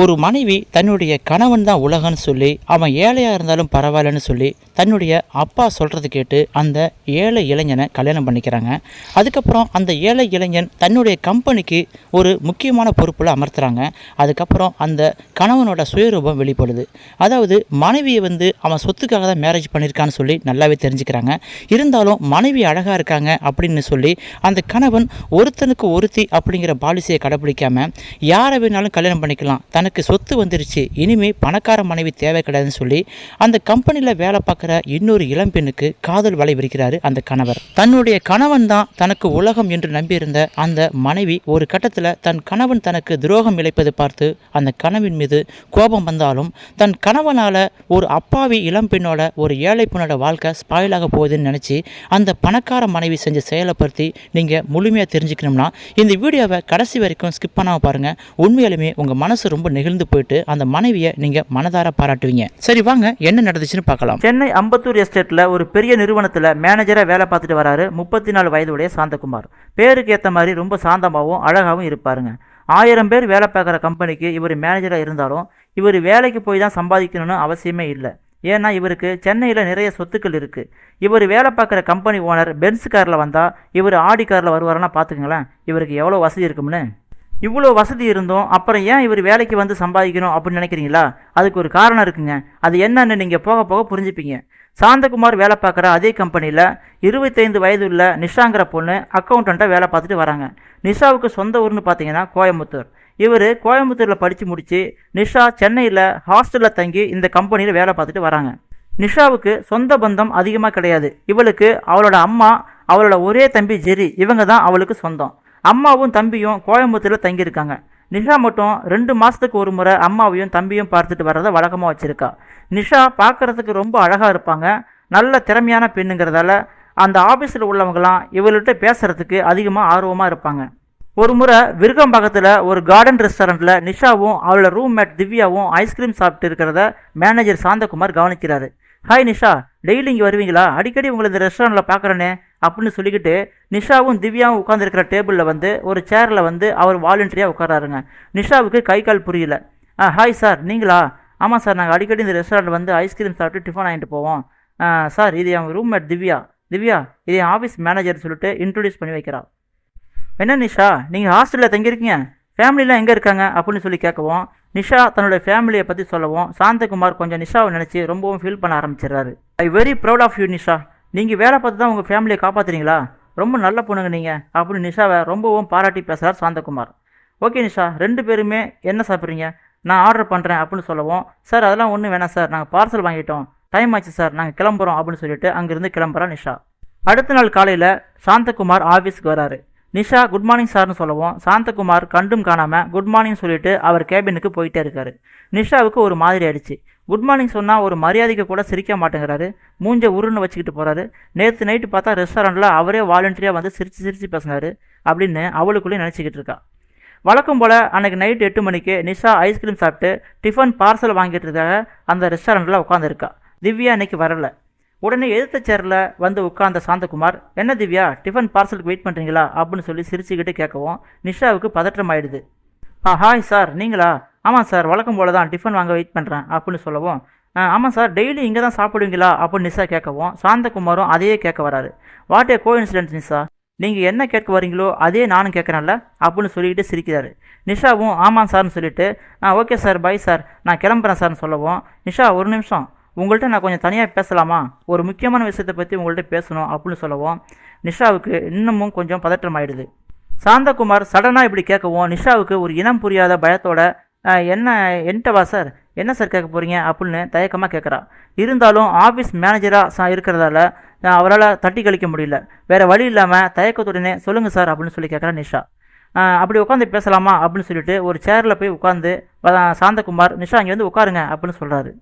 ஒரு மனைவி தன்னுடைய கணவன் தான் உலகன்னு சொல்லி அவன் ஏழையாக இருந்தாலும் பரவாயில்லன்னு சொல்லி தன்னுடைய அப்பா சொல்கிறது கேட்டு அந்த ஏழை இளைஞனை கல்யாணம் பண்ணிக்கிறாங்க. அதுக்கப்புறம் அந்த ஏழை இளைஞன் தன்னுடைய கம்பெனிக்கு ஒரு முக்கியமான பொறுப்பில் அமர்த்துறாங்க. அதுக்கப்புறம் அந்த கணவனோட சுயரூபம் வெளிப்படுது. அதாவது மனைவியை வந்து அவன் சொத்துக்காக தான் மேரேஜ் பண்ணியிருக்கான்னு சொல்லி நல்லாவே தெரிஞ்சுக்கிறாங்க. இருந்தாலும் மனைவி அழகாக இருக்காங்க அப்படின்னு சொல்லி அந்த கணவன் ஒருத்தனுக்கு ஒருத்தி அப்படிங்கிற பாலிசியை கடைப்பிடிக்காம யாரை வேணாலும் கல்யாணம் பண்ணிக்கலாம். தனக்கு எனக்கு சொத்து வந்துருச்சு. இனிமே பணக்கார மனைவி தேவை கிடையாதுன்னு சொல்லி அந்த கம்பெனியில் வேலை பார்க்குற இன்னொரு இளம்பெண்ணுக்கு காதல் வலை விரிக்கிறாரு அந்த கணவர். தன்னுடைய கணவன் தான் தனக்கு உலகம் என்று நம்பியிருந்த அந்த மனைவி ஒரு கட்டத்தில் தன் கணவன் தனக்கு துரோகம் இழைப்பது பார்த்து அந்த கணவன் மீது கோபம் வந்தாலும் தன் கணவனால் ஒரு அப்பாவி இளம்பெண்ணோட ஒரு ஏழை பெண்ணோட வாழ்க்கை ஸ்பாயிலாக போகுதுன்னு நினச்சி அந்த பணக்கார மனைவி செஞ்ச செயலை பற்றி நீங்கள் முழுமையாக தெரிஞ்சுக்கணும்னா இந்த வீடியோவை கடைசி வரைக்கும் ஸ்கிப் பண்ணாமல் பாருங்கள் உண்மையிலுமே உங்கள் மனசு ரொம்ப நெகிழ்ந்து போயிட்டு அந்த மனைவியை நீங்கள் மனதார பாராட்டுவீங்க. சரி வாங்க என்ன நடந்துச்சுன்னு பார்க்கலாம். சென்னை அம்பத்தூர் எஸ்டேட்டில் ஒரு பெரிய நிறுவனத்தில் மேனேஜராக வேலை பார்த்துட்டு வராரு முப்பத்தி நாலு வயதுடைய சாந்தகுமார். பேருக்கு ஏற்ற மாதிரி ரொம்ப சாந்தமாகவும் அழகாகவும் இருப்பாருங்க. ஆயிரம் பேர் வேலை பார்க்குற கம்பெனிக்கு இவர் மேனேஜராக இருந்தாலும் இவர் வேலைக்கு போய் தான் சம்பாதிக்கணும்னு அவசியமே இல்லை. ஏன்னா இவருக்கு சென்னையில் நிறைய சொத்துக்கள் இருக்குது இவர் வேலை பார்க்குற கம்பெனி ஓனர் பென்ஸ் காரில் வந்தால் இவர் ஆடி காரில் வருவாருன்னா பார்த்துக்கங்களேன். இவருக்கு எவ்வளோ வசதி இருக்கும்னு? இவ்வளோ வசதி இருந்தோம் அப்புறம் ஏன் இவர் வேலைக்கு வந்து சம்பாதிக்கணும் அப்படின்னு நினைக்கிறீங்களா? அதுக்கு ஒரு காரணம் இருக்குங்க. அது என்னன்னு நீங்கள் போக போக புரிஞ்சுப்பீங்க. சாந்தகுமார் வேலை பார்க்குற அதே கம்பெனியில் இருபத்தைந்து வயது உள்ள நிஷாங்கிற பொண்ணு அக்கௌண்டண்ட்டாக வேலை பார்த்துட்டு வராங்க. நிஷாவுக்கு சொந்த ஊர்னு பார்த்தீங்கன்னா கோயம்புத்தூர். இவர் கோயம்புத்தூரில் படித்து முடித்து நிஷா சென்னையில் ஹாஸ்டலில் தங்கி இந்த கம்பெனியில் வேலை பார்த்துட்டு வராங்க. நிஷாவுக்கு சொந்த பந்தம் அதிகமாக கிடையாது. இவளுக்கு அவளோட அம்மா அவளோட ஒரே தம்பி ஜெரி இவங்க தான் அவளுக்கு சொந்தம். அம்மாவும் தம்பியும் கோயம்புத்தூரில் தங்கியிருக்காங்க. நிஷா மட்டும் ரெண்டு மாதத்துக்கு ஒரு முறை அம்மாவையும் தம்பியும் பார்த்துட்டு வர்றதை வழக்கமாக வச்சுருக்கா. நிஷா பார்க்குறதுக்கு ரொம்ப அழகாக இருப்பாங்க. நல்ல திறமையான பெண்ணுங்கிறதால அந்த ஆஃபீஸில் உள்ளவங்களாம் இவள்கிட்ட பேசுகிறதுக்கு அதிகமாக ஆர்வமாக இருப்பாங்க. ஒரு முறை விருகம்பாக்கத்தில் ஒரு கார்டன் ரெஸ்டாரண்ட்டில் நிஷாவும் அவளோட ரூம்மேட் திவ்யாவும் ஐஸ்கிரீம் சாப்பிட்டு இருக்கிறத மேனேஜர் சாந்தகுமார் கவனிக்கிறாரு. ஹாய் நிஷா. டெய்லி இங்கே வருவீங்களா? அடிக்கடி உங்களை இந்த ரெஸ்டாரண்ட்டில் பார்க்குறேனே அப்படின்னு சொல்லிக்கிட்டு நிஷாவும் திவ்யாவும் உட்காந்துருக்கிற டேபிளில் வந்து ஒரு சேரில் வந்து அவர் வாலண்டியாக உட்காராருங்க நிஷாவுக்கு கை கால் புரியல. ஆ ஹாய் சார் நீங்களா? ஆமாம் சார் நாங்கள் அடிக்கடி இந்த ரெஸ்டாரண்ட் வந்து ஐஸ்கிரீம் சாப்பிட்டு டிஃபன் வாங்கிட்டு போவோம். சார் இது என் ரூம்மேட் திவ்யா. திவ்யா இது என் ஆஃபீஸ் மேனேஜர் சொல்லிட்டு இன்ட்ரடியூஸ் பண்ணி வைக்கிறா. என்ன நிஷா? நீங்கள் ஹாஸ்டலில் தங்கியிருக்கீங்க? ஃபேமிலிலாம் எங்கே இருக்காங்க? அப்படின்னு சொல்லி கேட்கவும் நிஷா தன்னோட ஃபேமிலியை பற்றி சொல்லவும் சாந்தகுமார் கொஞ்சம் நிஷாவை நினச்சி ரொம்பவும் ஃபீல் பண்ண ஆரம்பிச்சிடுறாரு. I very proud of you Nisha. நீங்கள் வேலை பார்த்து தான் உங்கள் ஃபேமிலியை காப்பாற்றுறீங்களா ரொம்ப நல்ல பொண்ணுங்க நீங்கள் அப்படின்னு நிஷாவை ரொம்பவும் பாராட்டி பேசுகிறார் சாந்தகுமார். ஓகே நிஷா. ரெண்டு பேருமே என்ன சாப்பிட்றீங்க? நான் ஆர்டர் பண்ணுறேன் அப்படின்னு சொல்லவும் சார் அதெல்லாம் ஒன்றும் வேணாம் சார். நாங்கள் பார்சல் வாங்கிட்டோம். டைம் ஆச்சு சார். நாங்கள் கிளம்புறோம் அப்படின்னு சொல்லிட்டு அங்கேருந்து கிளம்புறோம் நிஷா. அடுத்த நாள் காலையில் சாந்தகுமார் ஆஃபீஸ்க்கு வராரு. நிஷா குட் மார்னிங் சார்னு சொல்லவும் சாந்தகுமார் கண்டும் காணாமல் குட் மார்னிங் சொல்லிட்டு அவர் கேபினுக்கு போயிட்டே இருக்காரு. நிஷாவுக்கு ஒரு மாதிரி ஆயிடுச்சு. குட் மார்னிங் சொன்னால் ஒரு மரியாதைக்கு கூட சிரிக்க மாட்டேங்கிறாரு. மூஞ்ச உருன்னு வச்சுக்கிட்டு போகிறாரு நேற்று நைட்டு பார்த்தா ரெஸ்டாரண்ட்டில் அவரே வாலண்டியாக வந்து சிரித்து சிரித்து பேசினாரு அப்படின்னு அவளுக்குள்ளேயே நினச்சிக்கிட்டு இருக்கா. வழக்கம் போல் அன்றைக்கு நைட் எட்டு மணிக்கு நிஷா ஐஸ்கிரீம் சாப்பிட்டு டிஃபன் பார்சல் வாங்கிட்டு இருக்காக அந்த ரெஸ்டாரண்ட்டில் உட்காந்துருக்கா திவ்யா இன்னைக்கு வரல. உடனே எதிர்த்த சேரில் வந்து உட்கார்ந்த சாந்தகுமார் என்ன திவ்யா டிஃபன் பார்சலுக்கு வெயிட் பண்ணுறீங்களா அப்படின்னு சொல்லி சிரிச்சுக்கிட்டு கேட்கவும் நிஷாவுக்கு பதற்றம் ஆயிடுது. ஆ ஹாய் சார் நீங்களா? ஆமாம் சார் வழக்கம் போல தான் டிஃபன் வாங்க வெயிட் பண்ணுறேன் அப்படின்னு சொல்லவும் ஆமாம் சார் டெய்லி இங்கே தான் சாப்பிடுவீங்களா? அப்படின்னு நிஷா கேட்கவும் சாந்தகுமாரும் அதையே கேட்க வராரு. What a go incident Nisha? நீங்கள் என்ன கேட்க வரீங்களோ அதே நானும் கேட்குறேன்ல அப்படின்னு சொல்லிக்கிட்டு சிரிக்கிறாரு. நிஷாவும் ஆமாம் சார்னு சொல்லிட்டு ah okay sir bye sir நான் கிளம்புறேன் சார்னு சொல்லவும் நிஷா ஒரு நிமிஷம் உங்கள்கிட்ட நான் கொஞ்சம் தனியாக பேசலாமா? ஒரு முக்கியமான விஷயத்தை பற்றி உங்கள்கிட்ட பேசணும் அப்படின்னு சொல்லவும் நிஷாவுக்கு இன்னமும் கொஞ்சம் பதற்றம் ஆயிடுது. சாந்தகுமார் சடனாக இப்படி கேட்கவும் நிஷாவுக்கு ஒரு இனம் புரியாத பயத்தோட என்ன என்கிட்டவா சார். என்ன சார் கேட்க போகிறீங்க அப்படின்னு தயக்கமாக கேட்குறா. இருந்தாலும் ஆஃபீஸ் மேனேஜராக சா இருக்கிறதால அவரால் தட்டி கழிக்க முடியல. வேறு வழி இல்லாமல் தயக்கத்துடனே சொல்லுங்கள் சார் அப்படின்னு சொல்லி கேட்குறா நிஷா. அப்படி உட்காந்து பேசலாமா? அப்படின்னு சொல்லிட்டு ஒரு சேரில் போய் உட்காந்து சாந்தகுமார் நிஷா இங்கே வந்து உட்காருங்க அப்படின்னு சொல்கிறாரு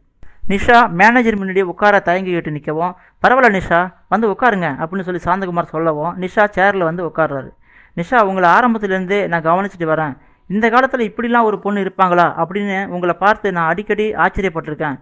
நிஷா மேனேஜர் முன்னாடி உட்கார தயங்கிக்கிட்டு நிற்கவும் பரவாயில்ல நிஷா வந்து உட்காருங்க அப்படின்னு சொல்லி சாந்தகுமார் சொல்லவும். நிஷா சேரில் வந்து உட்கார்றாரு. நிஷா உங்களை ஆரம்பத்துலேருந்தே நான் கவனிச்சிட்டு வரேன். இந்த காலத்தில் இப்படிலாம் ஒரு பொண்ணு இருப்பாங்களா அப்படின்னு உங்களை பார்த்து நான் அடிக்கடி ஆச்சரியப்பட்டிருக்கேன்.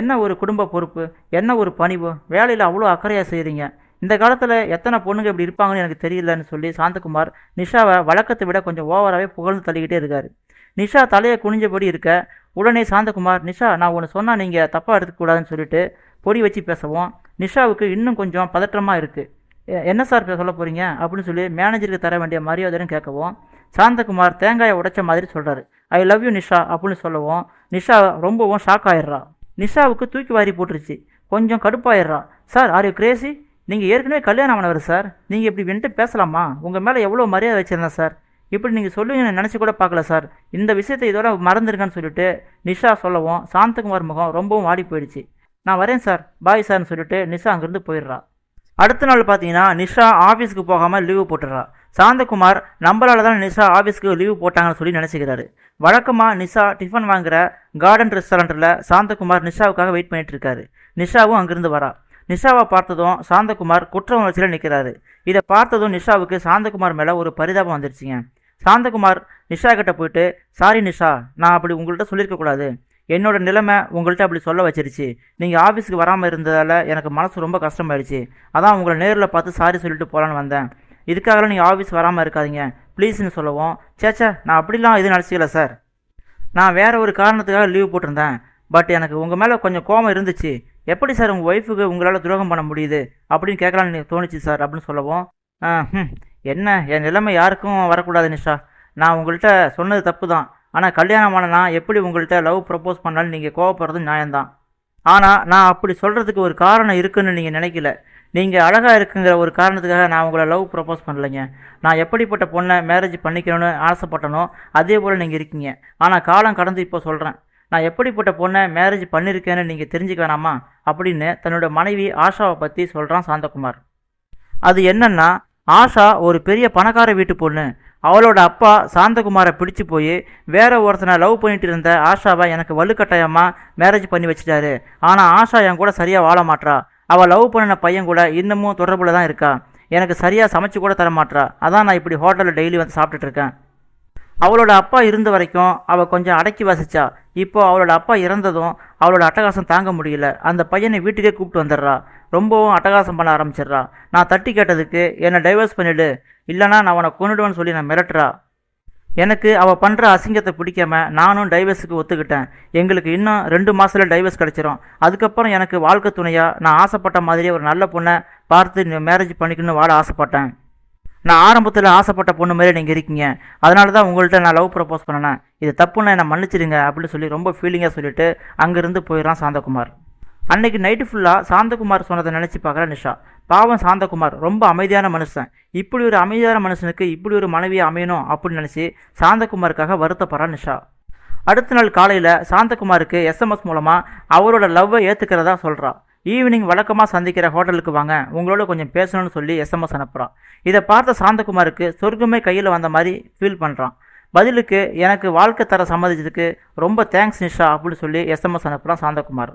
என்ன ஒரு குடும்ப பொறுப்பு? என்ன ஒரு பணிவு? வேலையில் அவ்வளோ அக்கறையாக செய்கிறீங்க இந்த காலத்தில் எத்தனை பொண்ணுங்க இப்படி இருப்பாங்கன்னு எனக்கு தெரியலன்னு சொல்லி சாந்தகுமார் நிஷாவை வழக்கத்தை விட கொஞ்சம் ஓவராகவே புகழ்ந்து தள்ளிக்கிட்டே இருக்கார். நிஷா தலையை குனிஞ்சபடி இருக்க உடனே சாந்தகுமார் நிஷா நான் ஒன்று சொன்னால் நீங்கள் தப்பாக எடுத்துக்கூடாதுன்னு சொல்லிட்டு பொடி வச்சு பேசவும். நிஷாவுக்கு இன்னும் கொஞ்சம் பதற்றமாக இருக்குது என்ன சார் சொல்ல போகிறீங்க அப்படின்னு சொல்லி மேனேஜருக்கு தர வேண்டிய மரியாதைன்னு கேட்கவும் சாந்தகுமார் தேங்காயை உடைச்ச மாதிரி சொல்கிறாரு ஐ லவ் யூ நிஷா அப்படின்னு சொல்லவும் நிஷா ரொம்பவும் ஷாக் ஆயிடுறா. நிஷாவுக்கு தூக்கி வாரி போட்டுருச்சு. கொஞ்சம் கடுப்பாயிடுறா. சார் ஆர் யூ கிரேசி நீங்கள் ஏற்கனவே கல்யாணம் ஆனவர் சார் நீங்கள் இப்படி வந்துட்டு பேசலாமா? உங்கள் மேலே எவ்வளோ மரியாதை வச்சுருந்தேன் சார் இப்படி நீங்கள் சொல்லுவீங்கன்னு நினச்சி கூட பார்க்கல சார். இந்த விஷயத்தை இதோட மறந்துருங்கன்னு சொல்லிட்டு நிஷா சொல்லவும் சாந்தகுமார் முகம் ரொம்பவும் வாடி போயிடுச்சு. நான் வரேன் சார். பாய் சார்னு சொல்லிட்டு நிஷா அங்கேருந்து போயிடுறா. அடுத்த நாள் பார்த்தீங்கன்னா நிஷா ஆஃபீஸ்க்கு போகாமல் லீவு போட்டுடுறா. சாந்தகுமார் நம்மளால தான் நிஷா ஆஃபீஸ்க்கு லீவு போட்டாங்கன்னு சொல்லி நினச்சிக்கிறாரு. வழக்கமாக நிஷா டிஃபன் வாங்குற கார்டன் ரெஸ்டாரண்ட்டில் சாந்தகுமார் நிஷாவுக்காக வெயிட் பண்ணிட்டு இருக்காரு. நிஷாவும் அங்கிருந்து வரா. நிஷாவை பார்த்ததும் சாந்தகுமார் குற்ற உணர்ச்சியில் நிற்கிறாரு இதை பார்த்ததும் நிஷாவுக்கு சாந்தகுமார் மேலே ஒரு பரிதாபம் வந்துருச்சுங்க. சாந்தகுமார் நிஷா கிட்ட போயிட்டு சாரி நிஷா நான் அப்படி உங்கள்கிட்ட சொல்லியிருக்கக்கூடாது என்னோடய என்னோட நிலைமை உங்கள்கிட்ட அப்படி சொல்ல வச்சிருச்சு. நீங்கள் ஆஃபீஸுக்கு வராமல் இருந்ததால் எனக்கு மனசு ரொம்ப கஷ்டமாயிடுச்சு. அதான் உங்களை நேரில் பார்த்து சாரி சொல்லிட்டு போகலான்னு வந்தேன். இதுக்காகலாம் நீங்கள் ஆஃபீஸ் வராமல் இருக்காதீங்க. ப்ளீஸ்னு சொல்லவும் சேச்சா நான் அப்படிலாம் எதுவும் நினச்சிக்கல சார். நான் வேற ஒரு காரணத்துக்காக லீவ் போட்டிருந்தேன். பட் எனக்கு உங்கள் மேலே கொஞ்சம் கோபம் இருந்துச்சு. எப்படி சார் உங்கள் ஒய்ஃபுக்கு உங்களால் துரோகம் பண்ண முடியுது? அப்படின்னு கேட்கலான்னு தோணுச்சு சார் அப்படின்னு சொல்லவும் என்ன? என் நிலைமை யாருக்கும் வரக்கூடாது நிஷா. நான் உங்கள்கிட்ட சொன்னது தப்பு தான் ஆனால் கல்யாணம் நான் எப்படி உங்கள்கிட்ட லவ் ப்ரப்போஸ் பண்ணாலும் நீங்கள் கோவப்படுறது நியாயம்தான். ஆனால் நான் அப்படி சொல்கிறதுக்கு ஒரு காரணம் இருக்குன்னு நீங்கள் நினைக்கல. நீங்கள் அழகாக இருக்குங்கிற ஒரு காரணத்துக்காக நான் உங்களை லவ் ப்ரப்போஸ் பண்ணலைங்க. நான் எப்படிப்பட்ட பொண்ணை மேரேஜ் பண்ணிக்கணும்னு ஆசைப்பட்டனோ அதே போல் நீங்கள் இருக்கீங்க. ஆனால் காலம் கடந்து இப்போ சொல்கிறேன் நான் எப்படிப்பட்ட பொண்ணை மேரேஜ் பண்ணியிருக்கேன்னு நீங்கள் தெரிஞ்சுக்க வேணாமா? அப்படின்னு தன்னோட மனைவி ஆஷாவை பற்றி சொல்கிறான் சாந்தகுமார். அது என்னன்னா ஆஷா ஒரு பெரிய பணக்கார வீட்டு பொண்ணு. அவளோட அப்பா சாந்தகுமாரை பிடிச்சி போய் வேற ஒருத்தனை லவ் பண்ணிட்டு இருந்த ஆஷாவை எனக்கு வலுக்கட்டாயமாக மேரேஜ் பண்ணி வச்சிட்டாரு. ஆனால் ஆஷா என் கூட சரியாக வாழ மாட்றா. அவள் லவ் பண்ணின பையன் கூட இன்னமும் தொடர்பில் தான் இருக்கா. எனக்கு சரியாக சமைச்சு கூட தர மாட்றா. அதான் நான் இப்படி ஹோட்டலில் டெய்லி வந்து சாப்பிட்டுட்ருக்கேன் அவளோட அப்பா இருந்த வரைக்கும் அவள் கொஞ்சம் அடக்கி வாசிச்சா. இப்போ அவளோட அப்பா இறந்ததும் அவளோட அட்டகாசம் தாங்க முடியல. அந்த பையனை வீட்டுக்கே கூப்பிட்டு வந்துடுறா. ரொம்பவும் அட்டகாசம் பண்ண ஆரம்பிச்சிடுறா. நான் தட்டி கேட்டதுக்கு என்னை டைவர்ஸ் பண்ணிவிடு இல்லைனா நான் அவனை கொன்னுடுவேன்னு சொல்லி நான் மிரட்டுறா. எனக்கு அவள் பண்ணுற அசிங்கத்தை பிடிக்காம நானும் டைவர்ஸுக்கு ஒத்துக்கிட்டேன். எங்களுக்கு இன்னும் ரெண்டு மாதத்தில் டைவர்ஸ் கிடச்சிரும். அதுக்கப்புறம் எனக்கு வாழ்க்கை துணையாக நான் ஆசைப்பட்ட மாதிரியே ஒரு நல்ல பொண்ணை பார்த்து மேரேஜ் பண்ணிக்கணும்னு வாழ ஆசைப்பட்டேன். நான் ஆரம்பத்தில் ஆசைப்பட்ட பொண்ணு மாதிரி நீங்கள் இருக்கீங்க. அதனால தான் உங்கள்கிட்ட நான் லவ் ப்ரப்போஸ் பண்ணினேன். இது தப்புன்னு என்னை மன்னிச்சிடுங்க அப்படின்னு சொல்லி ரொம்ப ஃபீலிங்காக சொல்லிட்டு அங்கேருந்து போயிடறான் சாந்தகுமார். அன்னைக்கு நைட்டு ஃபுல்லாக சாந்தகுமார் சொன்னதை நினச்சி பார்க்குற நிஷா. பாவம் சாந்தகுமார் ரொம்ப அமைதியான மனுஷன். இப்படி ஒரு அமைதியான மனுஷனுக்கு இப்படி ஒரு மனைவியை அமையணும் அப்படின்னு நினச்சி சாந்தகுமாருக்காக வருத்தப்படுறா நிஷா. அடுத்த நாள் காலையில் சாந்தகுமாருக்கு எஸ்எம்எஸ் மூலமாக அவரோட லவ்வை ஏற்றுக்கிறதா சொல்கிறா ஈவினிங் வழக்கமாக சந்திக்கிற ஹோட்டலுக்கு வாங்க உங்களோட கொஞ்சம் பேசணும்னு சொல்லி எஸ்எம்எஸ் அனுப்புகிறான் இதை பார்த்த சாந்தகுமாருக்கு சொர்க்கமே கையில் வந்த மாதிரி ஃபீல் பண்ணுறான் பதிலுக்கு எனக்கு வாழ்க்கை தர சம்மதிச்சதுக்கு ரொம்ப தேங்க்ஸ் நிஷா அப்படின்னு சொல்லி எஸ்எம்எஸ் அனுப்புகிறான் சாந்தகுமார்.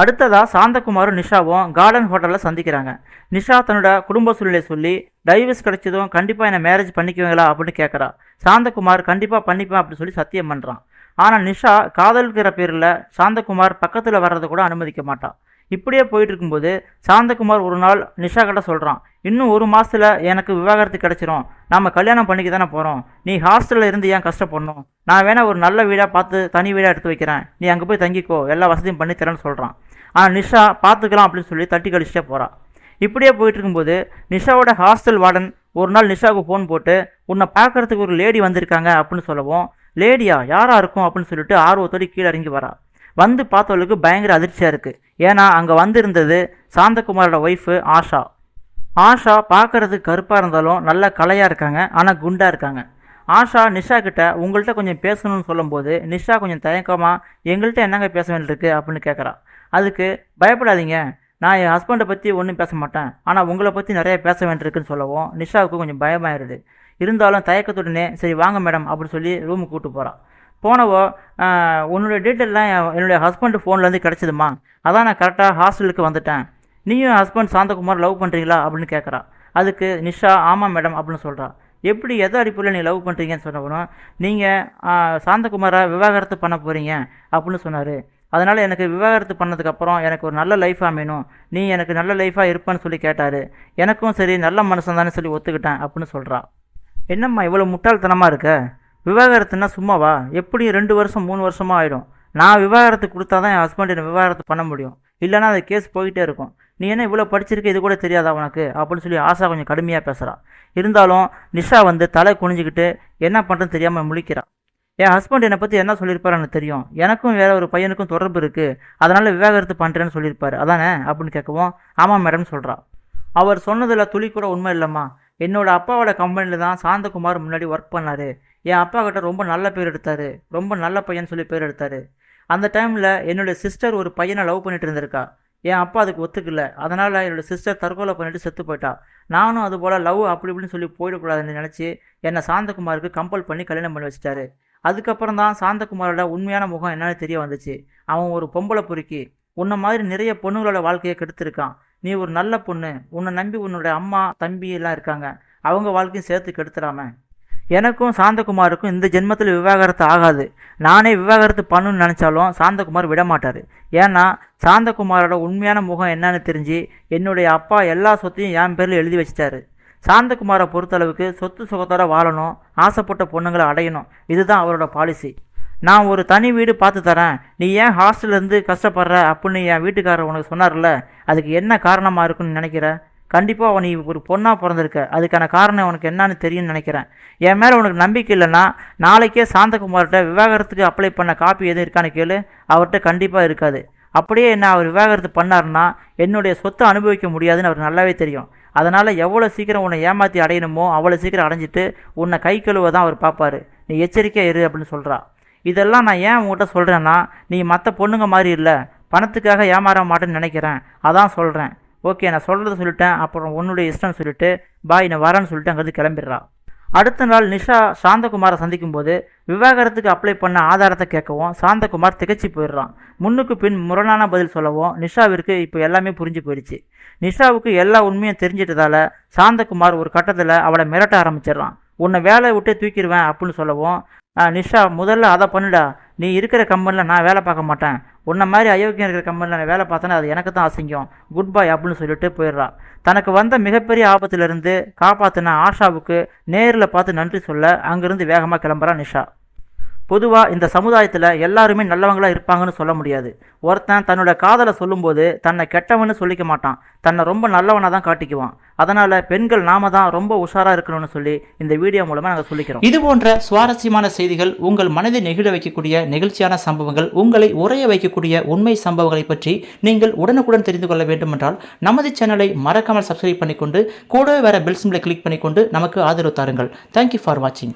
அடுத்ததாக சாந்தகுமாரும் நிஷாவும் கார்டன் ஹோட்டலில் சந்திக்கிறாங்க. நிஷா தன்னோட குடும்ப சூழ்நிலை சொல்லி டைவர்ஸ் கிடைச்சதும் கண்டிப்பாக என்னை மேரேஜ் பண்ணிக்குவீங்களா அப்படின்னு கேட்குறா சாந்தகுமார் கண்டிப்பாக பண்ணிப்பேன் அப்படின்னு சொல்லி சத்தியம் பண்ணுறான் ஆனால் நிஷா காதல்கிற பேரில் சாந்தகுமார் பக்கத்தில் வர்றதை கூட அனுமதிக்க மாட்டான் இப்படியே போயிட்டு இருக்கும்போது சாந்தகுமார் ஒரு நாள் நிஷா கிட்ட சொல்கிறான் இன்னும் ஒரு மாதத்தில் எனக்கு விவாகரத்து கிடச்சிரும். நாம் கல்யாணம் பண்ணிக்க தானே போகிறோம் நீ ஹாஸ்டலில் இருந்து ஏன் கஷ்டப்படணும்? நான் வேணால் ஒரு நல்ல வீடாக பார்த்து தனி வீடாக எடுத்து வைக்கிறேன். நீ அங்கே போய் தங்கிக்கோ. எல்லா வசதியும் பண்ணி தரேன்னு சொல்கிறான் ஆனால் நிஷா பார்த்துக்கலாம் அப்படின்னு சொல்லி தட்டி கழிச்சிட்டே போகிறான் இப்படியே போயிட்டு இருக்கும்போது நிஷாவோட ஹாஸ்டல் வார்டன் ஒரு நாள் நிஷாவுக்கு ஃபோன் போட்டு உன்னை பார்க்கறதுக்கு ஒரு லேடி வந்திருக்காங்க அப்படின்னு சொல்லவும் லேடியா யாராக இருக்கும்? அப்படின்னு சொல்லிட்டு ஆர்வத்தோடு கீழே இறங்கி வரா. வந்து பார்த்தவளுக்கு பயங்கர அதிர்ச்சியாக இருக்குது ஏன்னா அங்கே வந்திருந்தது சாந்தகுமாரோட ஒய்ஃபு ஆஷா. ஆஷா பார்க்கறதுக்கு கருப்பாக இருந்தாலும் நல்ல கலையாக இருக்காங்க ஆனால் குண்டாக இருக்காங்க. ஆஷா நிஷா கிட்ட உங்கள்கிட்ட கொஞ்சம் பேசணும்னு சொல்லும்போது நிஷா கொஞ்சம் தயக்கமாக எங்கள்கிட்ட என்னங்க பேச வேண்டியிருக்கு? அப்படின்னு கேட்குறா அதுக்கு பயப்படாதீங்க. நான் என் ஹஸ்பண்டை பற்றி ஒன்றும் பேச மாட்டேன். ஆனால் உங்களை பற்றி நிறைய பேச வேண்டியிருக்குன்னு சொல்லவும் நிஷாவுக்கு கொஞ்சம் பயமாயிருது. இருந்தாலும் தயக்கத்துடனே சரி வாங்க மேடம் அப்படின்னு சொல்லி ரூமுக்கு கூப்பிட்டு போகிறான் போனவோ உன்னுடைய டீட்டெயிலாம் என்னுடைய ஹஸ்பண்ட் ஃபோன்லேருந்து கிடச்சிதுமா? அதான் நான் கரெக்டாக ஹாஸ்டலுக்கு வந்துட்டேன். நீயும் ஹஸ்பண்ட் சாந்தகுமார் லவ் பண்ணுறீங்களா அப்படின்னு கேட்குறா அதுக்கு நிஷா ஆமாம் மேடம் அப்படின்னு சொல்கிறா எப்படி எதை அடிப்படையில் நீங்கள் லவ் பண்ணுறீங்கன்னு சொன்னவனும் நீங்கள் சாந்தகுமாரை விவாகரத்து பண்ண போகிறீங்க அப்படின்னு சொன்னார். அதனால் எனக்கு விவாகரத்து பண்ணதுக்கப்புறம் எனக்கு ஒரு நல்ல லைஃப் அமையணும். நீ எனக்கு நல்ல லைஃபாக இருப்பேன்னு சொல்லி கேட்டார். எனக்கும் சரி நல்ல மனுஷன் தானே சொல்லி ஒத்துக்கிட்டேன் அப்படின்னு சொல்கிறா என்னம்மா இவ்வளோ முட்டாள்தனமாக இருக்க? விவாகரத்துனா சும்மாவா? எப்படி ரெண்டு வருஷம் மூணு வருஷமாக ஆகிடும் நான் விவாகரத்து கொடுத்தா தான் என் ஹஸ்பண்ட் என்னை விவாகரத்து பண்ண முடியும். இல்லைன்னா அந்த கேஸ் போயிட்டே இருக்கும். நீ என்ன இவ்வளோ படிச்சிருக்க? இது கூட தெரியாதா உனக்கு? அப்படின்னு சொல்லி ஆசா கொஞ்சம் கடுமையாக பேசுகிறா இருந்தாலும் நிஷா வந்து தலை குனிஞ்சிக்கிட்டு என்ன பண்ணுறதுன்னு தெரியாமல் முழிக்கிறா. என் ஹஸ்பண்ட் என்னை பற்றி என்ன சொல்லியிருப்பாரு எனக்கு தெரியும். எனக்கும் வேற ஒரு பையனுக்கும் தொடர்பு இருக்குது அதனால் விவாகரத்து பண்ணுறேன்னு சொல்லியிருப்பாரு. அதானே? அப்படின்னு கேட்கவும் ஆமாம் மேடம் சொல்கிறா அவர் சொன்னதில் துளி கூட உண்மை இல்லைம்மா. என்னோட அப்பாவோட கம்பெனியில் தான் சாந்தகுமார் முன்னாடி ஒர்க் பண்ணார். என் அப்பா கிட்ட ரொம்ப நல்ல பேர் எடுத்தார். ரொம்ப நல்ல பையன் சொல்லி பேர் எடுத்தார். அந்த டைமில் என்னோட சிஸ்டர் ஒரு பையனை லவ் பண்ணிட்டு இருந்திருக்கா. என் அப்பா அதுக்கு ஒத்துக்கல. அதனால் என்னோட சிஸ்டர் தற்கொலை பண்ணிட்டு செத்து போயிட்டா. நானும் அது போல் லவ் அப்படி இப்படின்னு சொல்லி போயிடக்கூடாதுன்னு நினச்சி என்னை சாந்தகுமாருக்கு கம்பல் பண்ணி கல்யாணம் பண்ணி வச்சிட்டாரு. அதுக்கப்புறம் தான் சாந்தகுமாரோட உண்மையான முகம் என்னன்னு தெரிய வந்துச்சு. அவன் ஒரு பொம்பளை பொறுக்கி உன்னை மாதிரி நிறைய பொண்ணுங்களோட வாழ்க்கையை கெடுத்திருக்கான். நீ ஒரு நல்ல பொண்ணு உன்னை நம்பி உன்னோட அம்மா தம்பி எல்லாம் இருக்காங்க. அவங்க வாழ்க்கையும் சேர்த்து கெடுத்துடாம எனக்கும் சாந்தகுமாருக்கும் இந்த ஜென்மத்தில் விவாகரத்து ஆகாது. நானே விவாகரத்து பண்ணுன்னு நினச்சாலும் சாந்தகுமார் விட மாட்டார். ஏன்னா சாந்தகுமாரோட உண்மையான முகம் என்னன்னு தெரிஞ்சு என்னுடைய அப்பா எல்லா சொத்தையும் என் பேரில் எழுதி வச்சிட்டாரு. சாந்தகுமாரை பொறுத்தளவுக்கு சொத்து சுகத்தோட வாழணும் ஆசைப்பட்ட பொண்ணுங்களை அடையணும். இதுதான் அவரோட பாலிசி நான் ஒரு தனி வீடு பார்த்து தரேன். நீ ஏன் ஹாஸ்டல்லேருந்து கஷ்டப்படுற அப்படின்னு என் வீட்டுக்காரர் உனக்கு சொன்னார்ல அதுக்கு என்ன காரணமாக இருக்குன்னு நினைக்கிற? கண்டிப்பாக அவன் நீ ஒரு பொண்ணாக பிறந்திருக்க. அதுக்கான காரணம் உனக்கு என்னன்னு தெரியும்னு நினைக்கிறேன். என் மேலே உனக்கு நம்பிக்கை இல்லைன்னா நாளைக்கே சாந்தகுமார்கிட்ட விவாகரத்துக்கு அப்ளை பண்ண காப்பி எதுவும் இருக்கான்னு கேளு. அவர்கிட்ட கண்டிப்பாக இருக்காது. அப்படியே என்ன அவர் விவாகரத்து பண்ணாருன்னா என்னுடைய சொத்தை அனுபவிக்க முடியாதுன்னு அவர் நல்லாவே தெரியும். அதனால் எவ்வளோ சீக்கிரம் உன்னை ஏமாற்றி அடையணுமோ அவ்வளோ சீக்கிரம் அடைஞ்சிட்டு உன்னை கை கழுவ தான் அவர் பார்ப்பார். நீ எச்சரிக்கையாக இரு அப்படின்னு சொல்கிறா இதெல்லாம் நான் ஏன் உங்கள்கிட்ட சொல்கிறேன்னா நீ மற்ற பொண்ணுங்க மாதிரி இல்லை. பணத்துக்காக ஏமாற மாட்டேன்னு நினைக்கிறேன். அதான் சொல்கிறேன் ஓகே நான் சொல்கிறத சொல்லிட்டேன். அப்புறம் உன்னுடைய இஷ்டம் சொல்லிட்டு பாய் நான் வரேன்னு சொல்லிட்டு அங்கேருந்து கிளம்பிடுறா. அடுத்த நாள் நிஷா சாந்தகுமாரை சந்திக்கும் போது விவாகரத்துக்கு அப்ளை பண்ண ஆதாரத்தை கேட்கவும் சாந்தகுமார் திகச்சு போயிடுறான். முன்னுக்கு பின் முரணான பதில் சொல்லவும் நிஷாவிற்கு இப்போ எல்லாமே புரிஞ்சு போயிடுச்சு. நிஷாவுக்கு எல்லா உண்மையும் தெரிஞ்சிட்டதால சாந்தகுமார் ஒரு கட்டத்தில் அவளை மிரட்ட ஆரம்பிச்சிடுறான். உன்னை வேலையை விட்டே தூக்கிடுவேன் அப்படின்னு சொல்லவும் நிஷா முதல்ல அதை பண்ணுடா. நீ இருக்கிற கம்பெனியில் நான் வேலை பார்க்க மாட்டேன். உன்னை மாதிரி அயோக்கியம் இருக்கிற கம்பெனியில் நான் வேலை பார்த்தேன்னா அது எனக்கு தான் அசிங்கம். குட் பை அப்படின்னு சொல்லிட்டு போயிடுறா. தனக்கு வந்த மிகப்பெரிய ஆபத்திலிருந்து காப்பாற்றின ஆஷாவுக்கு நேரில் பார்த்து நன்றி சொல்ல அங்கேருந்து வேகமாக கிளம்புறா நிஷா. பொதுவாக இந்த சமுதாயத்தில் எல்லாருமே நல்லவங்களாக இருப்பாங்கன்னு சொல்ல முடியாது. ஒருத்தன் தன்னோட காதலை சொல்லும்போது தன்னை கெட்டவன்னு சொல்லிக்க மாட்டான். தன்னை ரொம்ப நல்லவனாக தான் காட்டிக்குவான். அதனால் பெண்கள் நாம தான் ரொம்ப உஷாராக இருக்கணும்னு சொல்லி இந்த வீடியோ மூலமாக நாங்கள் சொல்லிக்கிறோம். இது போன்ற சுவாரஸ்யமான செய்திகள் உங்கள் மனதை நெகிழ வைக்கக்கூடிய நெகிழ்ச்சியான சம்பவங்கள் உங்களை உரைய வைக்கக்கூடிய உண்மை சம்பவங்களை பற்றி நீங்கள் உடனுக்குடன் தெரிந்து கொள்ள வேண்டுமென்றால் நமது சேனலை மறக்காமல் சப்ஸ்கிரைப் பண்ணிக்கொண்டு கூடவே வேற பெல் சிம்பிளை கிளிக் பண்ணிக்கொண்டு நமக்கு ஆதரவு தாருங்கள். தேங்க்யூ ஃபார் வாட்சிங்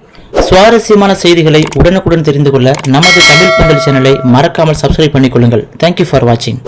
சுவாரஸ்யமான செய்திகளை உடனுக்குடன் தெரிந்து கொள்ள நமது தமிழ் பந்தல் சேனலை மறக்காமல் சப்ஸ்கிரைப் பண்ணிக்கொள்ளுங்கள். தேங்க்யூ ஃபார் வாட்சிங்